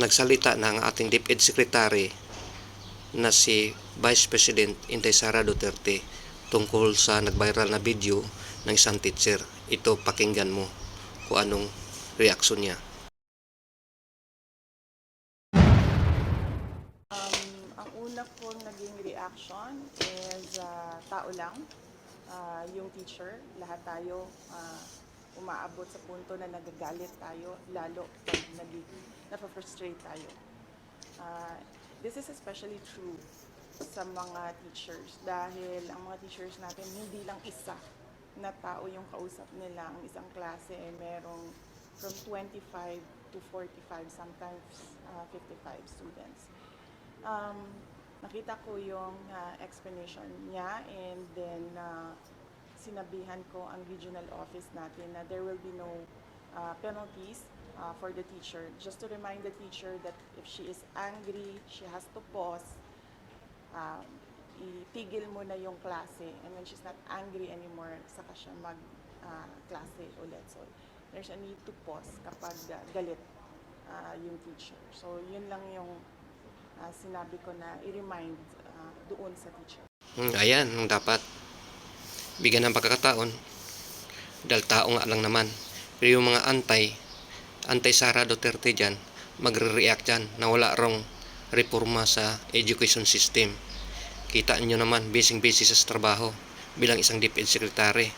nagsalita na ating DepEd Secretary na si Vice President Inday Duterte tungkol sa nag-viral na video ng isang teacher. Ito pakinggan mo kung anong reaksyon niya. Um, ang una kong naging reaction is ah, tao lang, Ah, yung teacher, lahat tayo ah, umaabot sa punto na nagagalit tayo, lalo pag napafrustrate tayo. Ah, this is especially true sa mga teachers dahil ang mga teachers natin hindi lang isa na tao yung kausap nila. Ang isang klase ay merong from 25 to 45, sometimes ah, 55 students. Um, nakita ko yung ah, explanation niya and then ah, sinabihan ko ang regional office natin na there will be no ah, penalties ah, for the teacher. Just to remind the teacher that if she is angry, she has to pause, um, itigil mo na yung klase and when she's not angry anymore, saka siya mag-klase ulit. So, there's a need to pause kapag ah, galit ah, yung teacher. So, yun lang yung ah, sinabi ko na i-remind ah, doon sa teacher. Hmm, ayan, dapat. Bigyan ng pagkakataon. Dahil tao nga lang naman. Pero yung mga antay, antay Sara Duterte dyan, magre-react dyan na wala rong reforma sa education system. Kita nyo naman, busy-busy sa trabaho bilang isang DepEd Secretary.